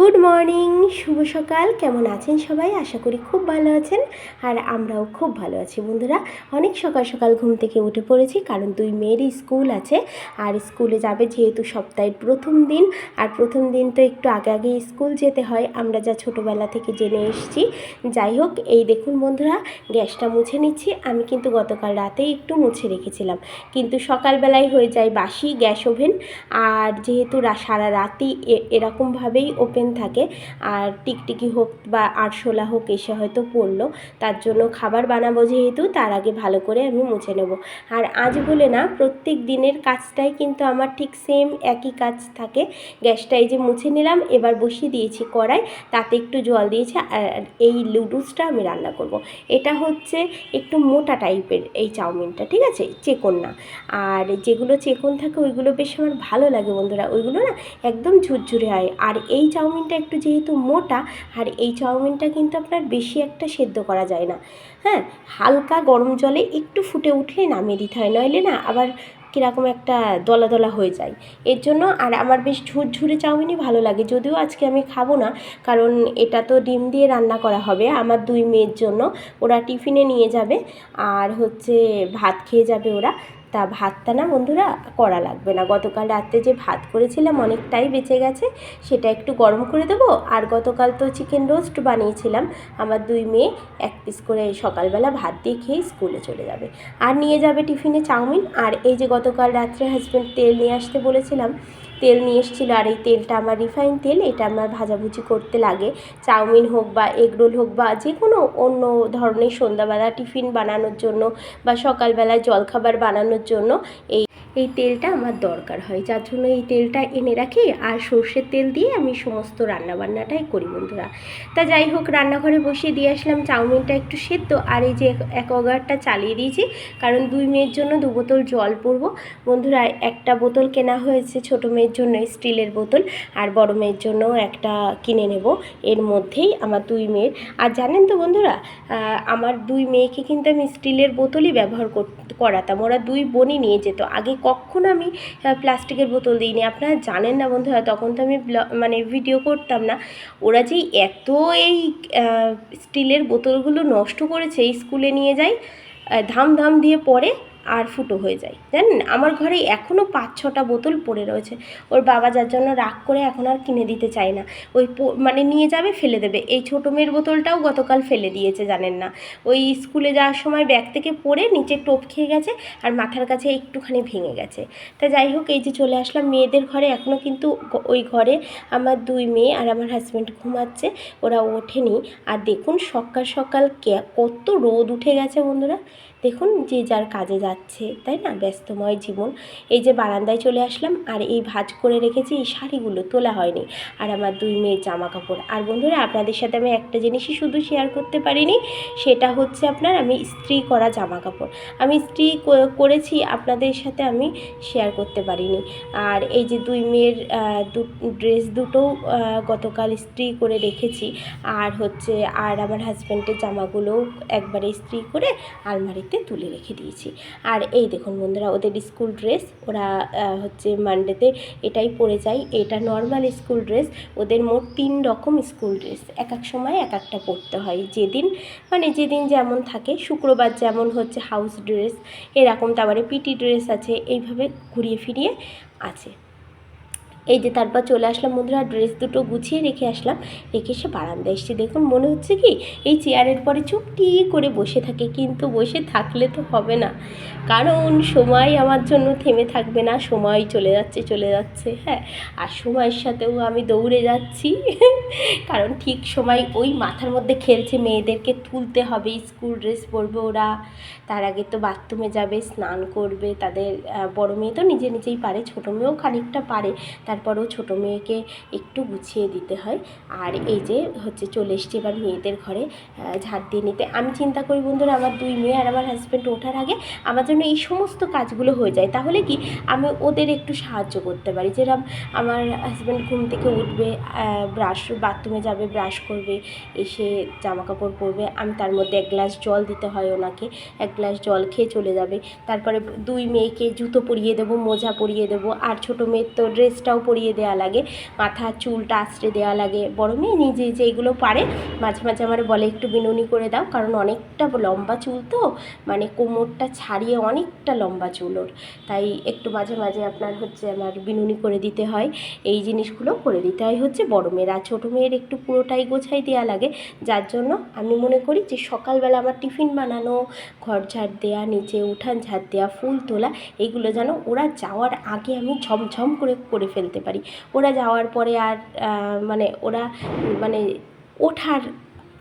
Good morning, শুভ সকাল। কেমন আছেন সবাই? আশা করি খুব ভালো আছেন আর আমরাও খুব ভালো আছি। বন্ধুরা, অনেক সকাল সকাল ঘুম থেকে উঠে পড়েছি কারণ দুই মেয়েরই স্কুল আছে আর স্কুলে যাবে যেহেতু সপ্তাহের প্রথম দিন আর প্রথম দিন তো একটু আগে আগে স্কুল যেতে হয়। আমরা যা ছোটোবেলা থেকে জেনে এসেছি। যাই হোক, এই দেখুন বন্ধুরা, গ্যাসটা মুছে নিচ্ছি। আমি কিন্তু গতকাল রাতেই একটু মুছে রেখেছিলাম। কিন্তু সকালবেলায় হয়ে যায় বাসি গ্যাস ওভেন। আর যেহেতু সারা রাতই এ- এরকমভাবেই ওপেন থাকে। আর টিকটিকি হোক বা আরশোলা হোক এসে হয়তো পড়ল, তার জন্য খাবার বানাবো যেহেতু, তার আগে ভালো করে আমি মুছে নেব। আর আজ বলে না, প্রত্যেক দিনের কাজটাই কিন্তু আমার ঠিক সেম একই কাজ থাকে। গ্যাসটা এই যে মুছে নিলাম, এবার বসিয়ে দিয়েছি কড়াই, তাতে একটু জল দিয়েছি, আর এই লুডুসটা আমি রান্না করব। এটা হচ্ছে একটু মোটা টাইপের এই চাউমিনটা, ঠিক আছে? চেকন না। আর যেগুলো চেকন থাকে, ওইগুলো বেশ আমার ভালো লাগে বন্ধুরা। ওইগুলো না একদম ঝুরঝুরে হয়। আর এই চাউমিনটা একটু যেহেতু মোটা, আর এই চাউমিনটা কিন্তু আপনার বেশি একটা সেদ্ধ করা যায় না। হ্যাঁ হালকা গরম জলে একটু ফুটে উঠলে নামিয়ে দিতে হয় নইলে না আবার কীরকম একটা দলা দলা হয়ে যায়। এর জন্য আর আমার বেশ ঝুরঝুরে চাউমিনই ভালো লাগে, যদিও আজকে আমি খাব না, কারণ এটা তো ডিম দিয়ে রান্না করা হবে। আমার দুই মেয়ের জন্য ওরা টিফিনে নিয়ে যাবে, আর হচ্ছে ভাত খেয়ে যাবে ওরা। তা ভাতটা না বন্ধুরা করা লাগবে না। গতকাল রাত্রে যে ভাত করেছিলাম অনেকটাই বেঁচে গেছে, সেটা একটু গরম করে দেবো। আর গতকাল তো চিকেন রোস্ট বানিয়েছিলাম। আমার দুই মেয়ে এক পিস করে সকালবেলা ভাত দিয়ে খেয়ে স্কুলে চলে যাবে। আর নিয়ে যাবে টিফিনে চাউমিন। আর এই যে গতকাল রাত্রে হাজব্যান্ড তেল নিয়ে আসতে বলেছিলাম তেল নিয়ে এসেছিল আর এই তেলটা আমার রিফাইন তেল, এটা আমার ভাজাভুজি করতে লাগে। চাউমিন হোক বা এগ রোল হোক বা যে কোনো অন্য ধরনের সন্ধ্যাবেলা টিফিন বানানোর জন্য বা সকালবেলায় জলখাবার বানানোর জন্য এই এই তেলটা আমার দরকার হয়। যার জন্য এই তেলটা এনে রাখি আর সর্ষের তেল দিয়ে আমি সমস্ত রান্নাবান্নাটাই করি বন্ধুরা। তা যাই হোক, রান্নাঘরে বসিয়ে দিয়ে আসলাম। চাউমিনটা একটু সেদ্ধ আর এই যে অ্যাকোয়াগার্ডটা চালিয়ে দিয়েছি, কারণ দুই মেয়ের জন্য দু বোতল জল পরবো। বন্ধুরা, একটা বোতল কেনা হয়েছে ছোটো মেয়ের জন্য স্টিলের বোতল আর বড় মেয়ের জন্য একটা কিনে নেব। এর মধ্যেই আমার দুই মেয়ের। আর জানেন তো বন্ধুরা আমার দুই মেয়েকে কিন্তু আমি স্টিলের বোতলই ব্যবহার কর- করাতাম। ওরা দুই বোনই নিয়ে যেত। আগে কখনো আমি প্লাস্টিকের বোতল দিইনি। আপনারা জানেন না বন্ধুরা তখন তো আমি মানে ভিডিও করতাম না। ওরা যে এত এই স্টিলের বোতলগুলো নষ্ট করেছে স্কুলে নিয়ে আহ, ধাম ধাম দিয়ে পড়ে আর ফুটো হয়ে যায়। জানেন আমার ঘরে এখনও পাঁচ ছটা বোতল পড়ে রয়েছে। ওর বাবা যার জন্য রাগ করে এখন আর কিনে দিতে চায় না। ওই মানে নিয়ে যাবে, ফেলে দেবে। এই ছোটো মেয়ের বোতলটাও গতকাল ফেলে দিয়েছে, জানেন না। ওই স্কুলে যাওয়ার সময় ব্যাগ থেকে পড়ে নিচে টোপ খেয়ে গেছে আর মাথার কাছে একটুখানি ভেঙে গেছে। তা যাই হোক, এই যে চলে আসলাম। মেয়েদের ঘরে এখনও কিন্তু ওই ঘরে আমার দুই মেয়ে আর আমার হাজব্যান্ড ঘুমাচ্ছে। ওরা ওঠেনি। আর দেখুন, সকাল সকাল কত রোদ উঠে গেছে বন্ধুরা। দেখুন যে যার কাজে যাচ্ছে, তাই না? ব্যস্তময় জীবন। এই যে বারান্দায় চলে আসলাম, আর এই ভাঁজ করে রেখেছি, এই শাড়িগুলো তোলা হয়নি। আর আমার দুই মেয়ের জামা কাপড় আর বন্ধুরা, আপনাদের সাথে আমি একটা জিনিসই শুধু শেয়ার করতে পারিনি, সেটা হচ্ছে আপনার আমি ইস্ত্রি করা জামা কাপড় আমি ইস্ত্রি ক- করেছি, আপনাদের সাথে আমি শেয়ার করতে পারিনি। আর এই যে দুই মেয়ের দু ড্রেস দুটো গতকাল ইস্ত্রি করে রেখেছি। আর হচ্ছে, আর আমার হাজব্যান্ডের জামাগুলো একবারে ইস্ত্রি করে আলমারিতে তুলে রেখে দিয়েছি। আর এই দেখুন বন্ধুরা, ওদের স্কুল ড্রেস, ওরা হচ্ছে মানডেতে এটাই পরে যায়। এটা নর্মাল স্কুল ড্রেস, ওদের মোট তিন রকম স্কুল ড্রেস। এক এক সময় এক একটা পরতে হয়। যেদিন মানে যেদিন যেমন থাকে, শুক্রবার যেমন হচ্ছে হাউস ড্রেস এরকম তারপরে পিটি ড্রেস আছে, এইভাবে ঘুরিয়ে ফিরিয়ে আছে। এই যে তারপর চলে আসলাম বন্ধুরা ড্রেস দুটো গুছিয়ে রেখে আসলাম। রেখে এসে বারান্দায় এসেছি। দেখুন, মনে হচ্ছে কি, এই চেয়ারের পরে চুপটি করে বসে থাকে, কিন্তু বসে থাকলে তো হবে না। কারণ সময় আমার জন্য থেমে থাকবে না, সময় চলে যাচ্ছে চলে যাচ্ছে হ্যাঁ। আর সময়ের সাথেও আমি দৌড়ে যাচ্ছি। কারণ ঠিক সময় ওই মাথার মধ্যে খেলছে মেয়েদেরকে, তুলতে হবে, স্কুল ড্রেস পরবে ওরা। তার আগে তো বাথরুমে যাবে, স্নান করবে। তাদের বড় মেয়ে তো নিজে নিজেই পারে, ছোটো মেয়েও খানিকটা পারে। তারপরেও ছোটো মেয়েকে একটু গুছিয়ে দিতে হয়। আর এই যে হচ্ছে চলে এসছি এবার মেয়েদের ঘরে ঝাড় দিয়ে নিতে। আমি চিন্তা করি, বন্ধুরা, আমার দুই মেয়ে আর আমার হাজব্যান্ড ওঠার আগে আমার জন্য এই সমস্ত কাজগুলো হয়ে যায়। তাহলে কি আমি ওদের একটু সাহায্য করতে পারি? যেরকম আমার হাজব্যান্ড ঘুম থেকে উঠবে ব্রাশ বাথরুমে যাবে ব্রাশ করবে, এসে জামা কাপড় পরবে। আমি তার মধ্যে এক গ্লাস জল দিতে হয় ওনাকে, এক গ্লাস জল খেয়ে চলে যাবে। তারপরে দুই মেয়েকে জুতো পরিয়ে দেবো, মোজা পরিয়ে দেবো। আর ছোটো মেয়ের তো ড্রেসটাও পরিয়ে দেওয়া লাগে মাথার চুলটা আঁচড়ে দেওয়া লাগে। বড় মেয়ে নিজে যে এগুলো পারে, মাঝে মাঝে আমার বলে একটু বিনুনি করে দাও, কারণ অনেকটা লম্বা চুল তো মানে কোমরটা ছাড়িয়ে অনেকটা লম্বা চুল ওর। তাই একটু মাঝে মাঝে আপনার হচ্ছে আমার বিনুনি করে দিতে হয়, এই জিনিসগুলো করে দিতে হয় হচ্ছে বড় মেয়ের। আর ছোটো মেয়ের একটু পুরোটাই গোছাই দেওয়া লাগে, যার জন্য আমি মনে করি যে সকালবেলা আমার টিফিন বানানো, ঘর ঝাড় দেওয়া নিচে উঠান ঝাড় দেওয়া ফুল তোলা এইগুলো যেন ওরা যাওয়ার আগে আমি ঝমঝম করে করে ফেলতে পারি। ওরা যাওয়ার পরে আর মানে ওরা মানে ওঠার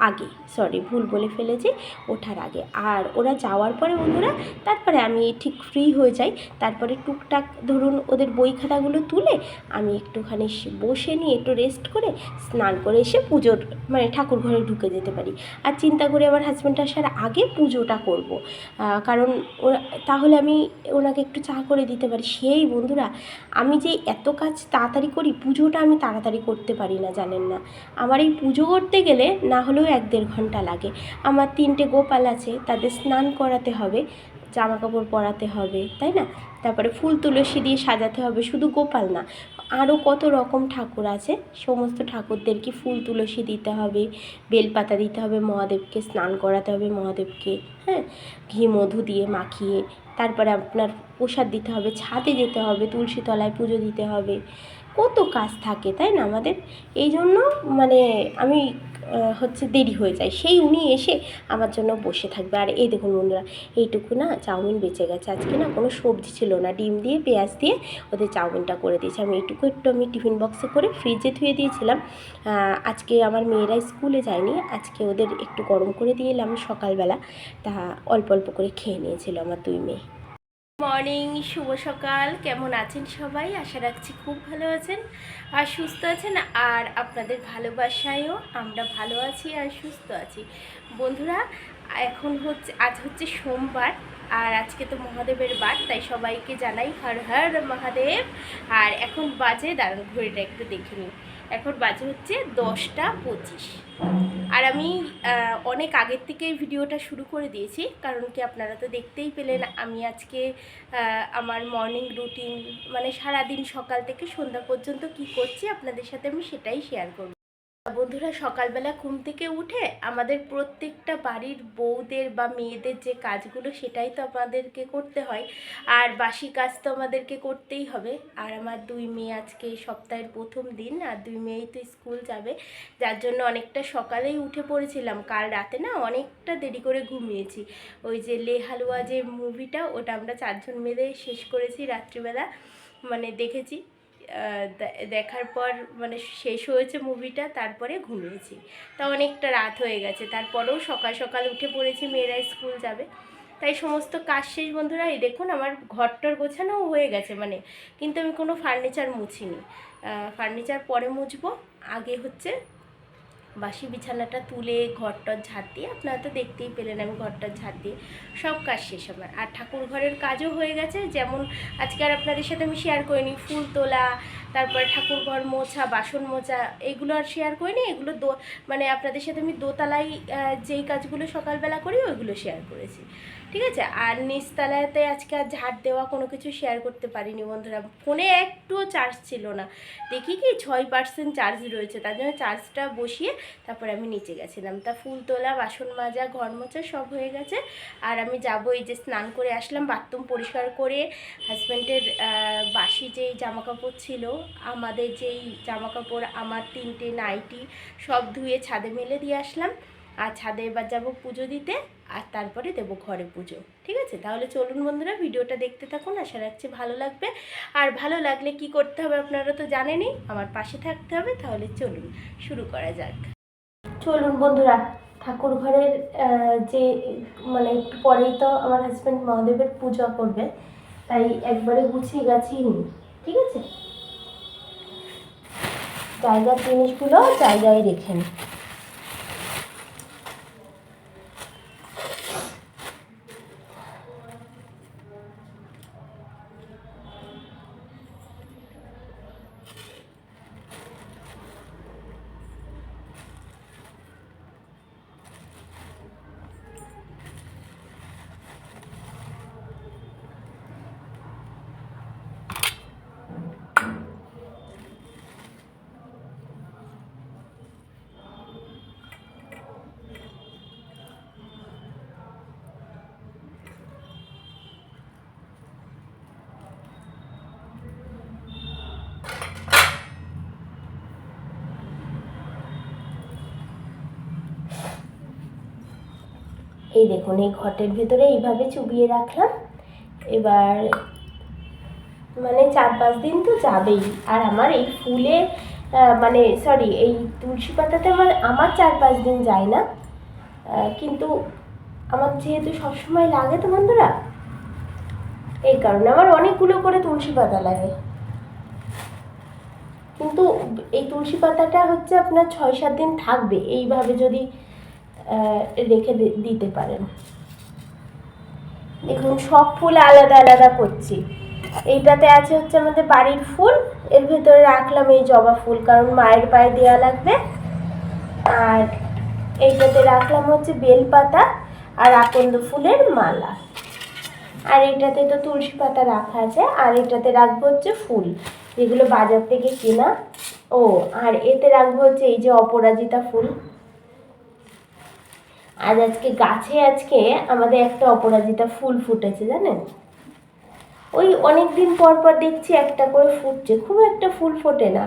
আগে সরি ভুল বলে ফেলেছি, ওঠার আগে। আর ওরা যাওয়ার পরে বন্ধুরা, তারপরে আমি ঠিক ফ্রি হয়ে যাই। তারপরে টুকটাক ধরুন ওদের বই খাতাগুলো তুলে আমি একটুখানি বসে নিয়ে একটু রেস্ট করে স্নান করে এসে পুজোর মানে ঠাকুর ঘরে ঢুকে যেতে পারি। আর চিন্তা করে আমার হাজব্যান্ড আসার আগে পুজোটা করব। কারণ ওরা তাহলে আমি ওনাকে একটু চা করে দিতে পারি। সেই বন্ধুরা, আমি যে এত কাজ তাড়াতাড়ি করি, পুজোটা আমি তাড়াতাড়ি করতে পারি না, জানেন না। আমার এই পুজো করতে গেলে না হলেও এক দেড় ঘণ্টা লাগে। আমার তিনটে গোপাল আছে, তাদের স্নান করাতে হবে জামা কাপড় পরাতে হবে, তাই না? তারপরে ফুল তুলসী দিয়ে সাজাতে হবে, শুধু গোপাল না আরও কত রকম ঠাকুর আছে, সমস্ত ঠাকুরদেরকে ফুল তুলসী দিতে হবে, বেলপাতা দিতে হবে, মহাদেবকে স্নান করাতে হবে, মহাদেবকে হ্যাঁ? ঘি, মধু দিয়ে মাখিয়ে, তারপরে আপনার প্রসাদ দিতে হবে, ছাদে যেতে হবে, তুলসী তলায় পুজো দিতে হবে। কত কাজ থাকে, তাই না? আমাদের এই জন্য মানে আমি হচ্ছে দেরি হয়ে যায়। সেই উনি এসে আমার জন্য বসে থাকবে। আর এই দেখুন বন্ধুরা, এইটুকু না চাউমিন বেঁচে গেছে। আজকে না কোনো সবজি ছিল না। ডিম দিয়ে, পেঁয়াজ দিয়ে ওদের চাউমিনটা করে দিয়েছি। আমি এইটুকু একটু আমি টিফিন বক্সে করে ফ্রিজে ধুয়ে দিয়েছিলাম। আজকে আমার মেয়েরা স্কুলে যায়নি। আজকে ওদের একটু গরম করে দিয়ে এলাম সকালবেলা। তা অল্প অল্প করে খেয়ে নিয়েছিল আমার দুই মেয়ে। মর্নিং, শুভ সকাল। কেমন আছেন সবাই? আশা রাখছি খুব ভালো আছেন আর সুস্থ আছেন আর আপনাদের ভালোবাসায়ও আমরা ভালো আছি আর সুস্থ আছি। বন্ধুরা, এখন হচ্ছে, আজ হচ্ছে সোমবার আর আজকে তো মহাদেবের বার তাই সবাইকে জানাই হর হর মহাদেব। আর এখন বাজে, দাঁড়ান, ঘড়িটা একটু দেখে নিই। এখন বাজে হচ্ছে দশটা পঁচিশ। আর আমি অনেক আগের থেকেই ভিডিওটা শুরু করে দিয়েছি, কারণ কি আপনারা তো দেখতেই পেলেন, আমি আজকে আমার মর্নিং রুটিন মানে সারাদিন সকাল থেকে সন্ধ্যা পর্যন্ত কি করছি, আপনাদের সাথে আমি সেটাই শেয়ার করব। বন্ধুরা, সকালবেলা ঘুম থেকে উঠে আমাদের প্রত্যেকটা বাড়ির বউদের বা মেয়েদের যে কাজগুলো, সেটাই তো আমাদেরকে করতে হয়। আর বাসি কাজ তো আমাদেরকে করতেই হবে। আর আমার দুই মেয়ে আজকে সপ্তাহের প্রথম দিন, আর দুই মেয়েই তো স্কুল যাবে। যার জন্য অনেকটা সকালেই উঠে পড়েছিলাম। কাল রাতে না অনেকটা দেরি করে ঘুমিয়েছি। ওই যে লে হালুয়া যে মুভিটা ওটা আমরা চারজন মিলে শেষ করেছি রাত্রিবেলা। মানে দেখেছি। দেখার পর মানে শেষ হয়েছে মুভিটা তারপরে ঘুমিয়েছি। তা অনেকটা রাত হয়ে গেছে। তারপরেও সকাল সকাল উঠে পড়েছি, মেয়েরা স্কুল যাবে। তাই সমস্ত কাজ শেষ, বন্ধুরা, এই দেখুন আমার ঘরটার গোছানো হয়ে গেছে মানে। কিন্তু আমি কোনো ফার্নিচার মুছিনি। ফার্নিচার পরে মুছবো। আগে হচ্ছে বাসি বিছানাটা তুলে ঘরটর ঝাড় দিয়ে, আপনারা তো দেখতেই পেলেন আমি ঘরটর ঝাড় দিয়ে সব কাজ শেষ আমার। আর ঠাকুর ঘরের কাজও হয়ে গেছে, যেমন আজকে আর আপনাদের সাথে আমি শেয়ার করিনি, ফুল তোলা, তারপরে ঠাকুর ঘর মোছা, বাসন মোছা, এগুলো আর শেয়ার করিনি, এগুলো দো মানে আপনাদের সাথে আমি দোতলায় যেই কাজগুলো সকালবেলা করি, ওইগুলো শেয়ার করেছি। ঠিক আছে? আর নিচতলাতে আজকে আর ঝাড় দেওয়া কোনো কিছু শেয়ার করতে পারিনি বন্ধুরা। ফোনে একটুও চার্জ ছিল না। দেখি কি ছয় পার্সেন্ট চার্জ রয়েছে, তার জন্য চার্জটা বসিয়ে তারপরে আমি নিচে গেছিলাম। তা ফুল তোলা, বাসন মাজা, ঘর মোছা সব হয়ে গেছে। আর আমি যাব এই যে স্নান করে আসলাম, বাথরুম পরিষ্কার করে হাজব্যান্ডের বাসি যেই জামা কাপড় ছিল, আমাদের যেই জামা কাপড় আমার তিনটে নাইটি সব ধুয়ে ছাদে মেলে দিয়ে আসলাম। আর ছাদে এবার যাব পুজো দিতে, আর তারপরে দেবো ঘরে পুজো। ঠিক আছে? তাহলে চলুন বন্ধুরা, ভিডিওটা দেখতে থাকুন। আশা রাখছি ভালো লাগবে। আর ভালো লাগলে কি করতে হবে আপনারা তো জানেনই, আমার পাশে থাকতে হবে। তাহলে চলুন, শুরু করা যাক। চলুন বন্ধুরা, ঠাকুর ঘরের যে মানে একটু পরেই তো আমার হাজব্যান্ড মহাদেবের পূজা করবে। তাই একবারে গুছিয়ে গাছিয়ে নিই। ঠিক আছে? জায়গার জিনিসগুলো জায়গায় রেখে নিই। এই দেখুন, এই ঘটের ভেতরে এইভাবে চুবিয়ে রাখলাম। এবার মানে চার পাঁচ দিন তো যাবেই। আর আমার এই ফুলে মানে সরি এই তুলসী পাতাতে আমার আমার চার পাঁচ দিন যায় না। কিন্তু আমার যেহেতু সবসময় লাগে তো বন্ধুরা, এই কারণে আমার অনেকগুলো করে তুলসী পাতা লাগে। কিন্তু এই তুলসী পাতাটা হচ্ছে আপনার ছয় সাত দিন থাকবে। এইভাবে যদি রেখে দিতে পারেন। দেখুন, সব ফুল আলাদা আলাদা করছি। এইটাতে আছে হচ্ছে আমাদের বাড়ির ফুল, এর ভেতরে রাখলাম এই জবা ফুল, কারণ মায়ের পায়ে দেওয়া লাগবে। আর এইটাতে রাখলাম হচ্ছে বেলপাতা আর আকন্দ ফুলের মালা। আর এটাতে তো তুলসী পাতা রাখা আছে, আর এটাতে রাখব হচ্ছে ফুল, যেগুলো বাজার থেকে কেনা। ও, আর এতে রাখব হচ্ছে এই যে অপরাজিতা ফুল। আজ আজকে গাছে আজকে আমাদের একটা অপরাজিতা ফুল ফুটেছে, জানেন? ওই অনেক দিন পর পর দেখছি একটা করে ফুটছে, খুব একটা ফুল ফোটে না।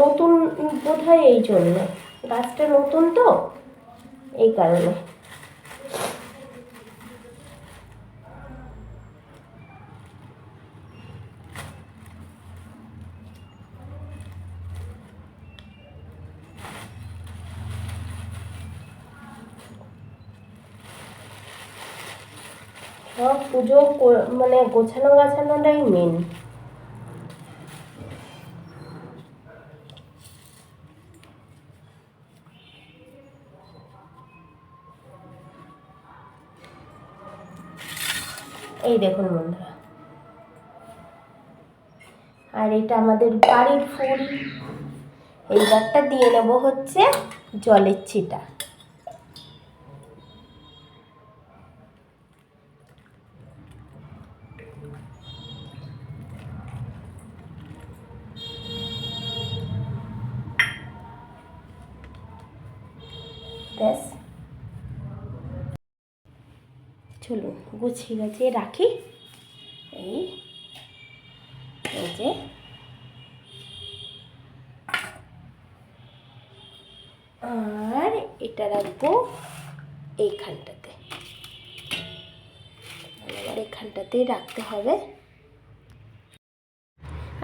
নতুন বোধ হয় এই জন্য। গাছটা নতুন তো, এই কারণে। সব পুজো মানে গোছানো গাছানোটাই মেন এই দেখুন বন্ধুরা। আর এটা আমাদের বাড়ির ফুল। এইবারটা দিয়ে নেব হচ্ছে জলের ছিটা ব্যাস চলুন গুছিয়ে গাছিয়ে রাখি। এই যে। আর এটা রাখব এইখানটাতে। আবার এখানটাতেই রাখতে হবে।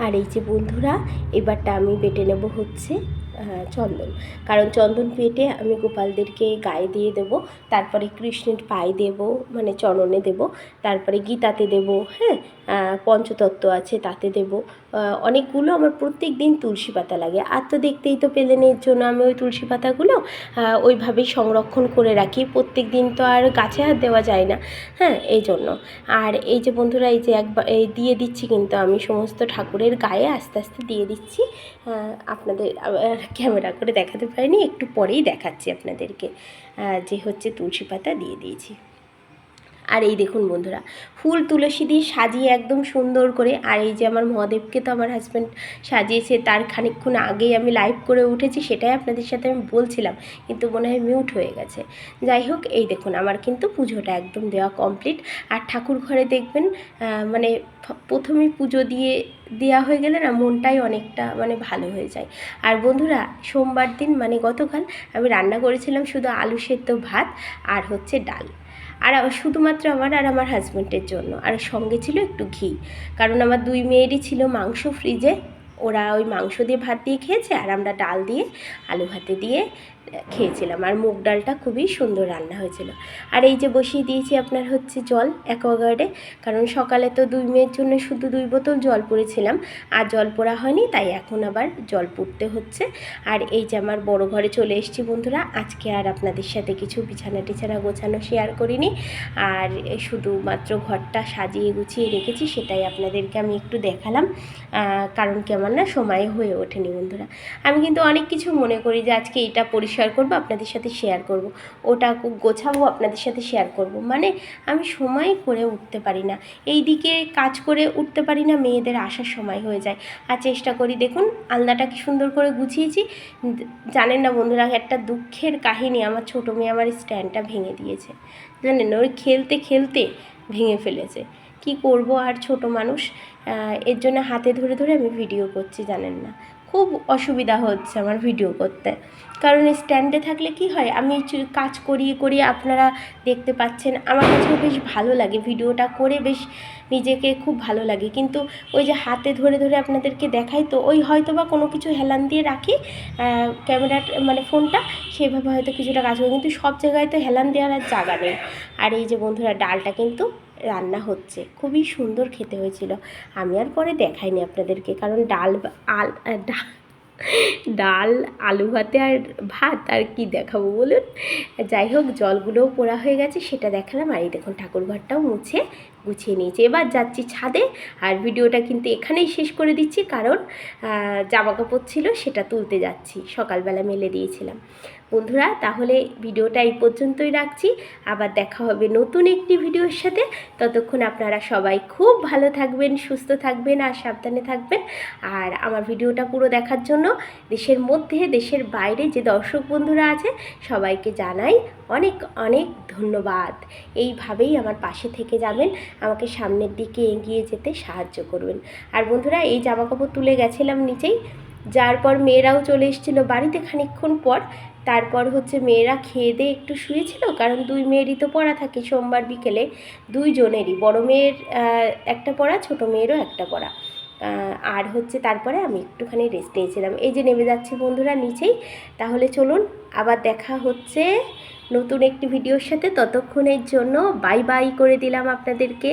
আর এই যে বন্ধুরা, এবারটা আমি বেটে নেব হচ্ছে চন্দন। কারণ চন্দন পেটে আমি গোপালদেরকে গায়ে দিয়ে দেব, তারপরে কৃষ্ণের পায়ে দেব মানে চরণে দেব, তারপরে গীতাতে দেব হ্যাঁ পঞ্চতত্ত্ব আছে তাতে দেব। অনেকগুলো আমার প্রত্যেক দিন তুলসী পাতা লাগে। আর তো দেখতেই তো পেলেন এর জন্য আমি ওই তুলসী পাতাগুলো ওইভাবেই সংরক্ষণ করে রাখি। প্রত্যেক দিন তো আর গাছে হাত দেওয়া যায় না হ্যাঁ এই জন্য। আর এই যে বন্ধুরা, এই যে একবার, এই দিয়ে দিচ্ছি কিন্তু আমি সমস্ত ঠাকুরের গায়ে আস্তে আস্তে দিয়ে দিচ্ছি আপনাদের ক্যামেরা করে দেখাতে পারিনি একটু পরেই দেখাচ্ছি আপনাদেরকে। যে হচ্ছে তুলসী পাতা দিয়ে দিয়েছি। আর এই দেখুন বন্ধুরা, ফুল তুলসী দিয়ে সাজিয়ে একদম সুন্দর করে, আর এই যে আমার মহাদেবকে তো আমার হাজব্যান্ড সাজিয়েছে, তার খানিকক্ষণ আগেই আমি লাইভ করে উঠেছি, সেটাই আপনাদের সাথে আমি বলছিলাম, কিন্তু মনে হয় মিউট হয়ে গেছে। যাই হোক, এই দেখুন, আমার কিন্তু পুজোটা একদম দেওয়া কমপ্লিট আর ঠাকুর ঘরে দেখবেন মানে প্রথমে পুজো দিয়ে দেওয়া হয়ে গেলে না মনটাই অনেকটা মানে ভালো হয়ে যায়। আর বন্ধুরা, সোমবার দিন মানে গতকাল আমি রান্না করেছিলাম শুধু আলু সেদ্ধ ভাত আর হচ্ছে ডাল। আর শুধুমাত্র আমার আর আমার হাজব্যান্ডের জন্য। আর সঙ্গে ছিল একটু ঘি। কারণ আমার দুই মেয়েরই ছিল মাংস ফ্রিজে ওরা ওই মাংস দিয়ে ভাত দিয়ে খেয়েছে আর আমরা ডাল দিয়ে, আলু ভাতে দিয়ে খেয়েছিলাম। আর মুগ ডালটা খুবই সুন্দর রান্না হয়েছিল। আর এই যে বসিয়ে দিয়েছি আপনার হচ্ছে জল অ্যাকোয়াগার্ডে কারণ সকালে তো দুই মেয়ের জন্য শুধু দুই বোতল জল পড়েছিলাম, আর জল পড়া হয়নি, তাই এখন আবার জল পুড়তে হচ্ছে। আর এই যে আমার বড় ঘরে চলে এসেছি বন্ধুরা, আজকে আর আপনাদের সাথে কিছু বিছানা টিছানা গোছানো শেয়ার করিনি। আর শুধুমাত্র ঘরটা সাজিয়ে গুছিয়ে রেখেছি, সেটাই আপনাদেরকে আমি একটু দেখালাম। কারণ কি আমার না সময় হয়ে ওঠেনি বন্ধুরা। আমি কিন্তু অনেক কিছু মনে করি যে আজকে এটা পরিষ্কার করব, আপনাদের সাথে শেয়ার করব। ওটা গোছাবো, আপনাদের সাথে শেয়ার করব। মানে আমি সময় করে উঠতে পারি না। এই দিকে কাজ করে উঠতে পারি না, মেয়েদের আসার সময় হয়ে যায়। আর চেষ্টা করি, দেখুন আলনাটা কি সুন্দর করে গুছিয়েছি। জানেন না বন্ধুরা, একটা দুঃখের কাহিনী আমার ছোটো মেয়ে আমার স্ট্যান্ডটা ভেঙে দিয়েছে। জানেন ওই খেলতে খেলতে ভেঙে ফেলেছে। কি করব আর ছোট মানুষ এর জন্য হাতে ধরে ধরে আমি ভিডিও করছি, জানেন না। খুব অসুবিধা হচ্ছে আমার ভিডিও করতে। কারণ স্ট্যান্ডে থাকলে কি হয়? আমি কাজ করিয়ে করিয়ে আপনারা দেখতে পাচ্ছেন। আমার কাছেও বেশ ভালো লাগে ভিডিওটা করে বেশ নিজেকে খুব ভালো লাগে। কিন্তু ওই যে হাতে ধরে ধরে আপনাদেরকে দেখাই তো ওই হয়তো বা কোনো কিছু হেলান দিয়ে রাখি ক্যামেরা মানে ফোনটা সেভাবে হয়তো কিছুটা কাজ করে। কিন্তু সব জায়গায় তো হেলান দেওয়ার আর জায়গা নেই। আর এই যে বন্ধুরা ডালটা কিন্তু রান্না হচ্ছে। খুবই সুন্দর খেতে হয়েছিল। আমি আর পরে দেখাইনি আপনাদেরকে কারণ ডাল আল আহ, ডা- ডাল, আলু ভাতে আর ভাত, আর কি দেখাবো বলুন? যাই হোক, জলগুলোও পোড়া হয়ে গেছে, সেটা দেখালাম। আর এই দেখুন ঠাকুরঘরটাও মুছে গুছিয়ে নিয়েছে। এবার যাচ্ছি ছাদে, আর ভিডিওটা কিন্তু এখানেই শেষ করে দিচ্ছি, কারণ জামা কাপড় ছিল, সেটা তুলতে যাচ্ছি। সকালবেলা মেলে দিয়েছিলাম। বন্ধুরা, তাহলে ভিডিওটা এই পর্যন্তই রাখছি। আবার দেখা হবে নতুন একটি ভিডিওর সাথে। ততক্ষণ আপনারা সবাই খুব ভালো থাকবেন, সুস্থ থাকবেন আর সাবধানে থাকবেন। আর আমার ভিডিওটা পুরো দেখার জন্য দেশের মধ্যে, দেশের বাইরে যে দর্শক বন্ধুরা আছে, সবাইকে জানাই অনেক অনেক ধন্যবাদ। এইভাবেই আমার পাশে থেকে যাবেন, আমাকে সামনের দিকে এগিয়ে যেতে সাহায্য করবেন। আর বন্ধুরা, এই জামাকাপড় তুলে গেছিলাম নিচেই। যার পর মেয়েরাও চলে এসেছিল বাড়িতে খানিকক্ষণ পর। তারপর হচ্ছে মেয়েরা খেয়ে দিয়ে একটু শুয়েছিল, কারণ দুই মেয়েরই তো পড়া থাকে সোমবার বিকেলে, দুইজনেরই। বড় মেয়ের একটা পড়া, ছোট মেয়েরও একটা পড়া। আর হচ্ছে তারপরে আমি একটুখানি রেস্ট নিয়েছিলাম। এই যে নেমে যাচ্ছি বন্ধুরা নিচেই, তাহলে চলুন আবার দেখা হচ্ছে নতুন একটি ভিডিওর সাথে। ততক্ষণের জন্য বাই বাই করে দিলাম আপনাদেরকে।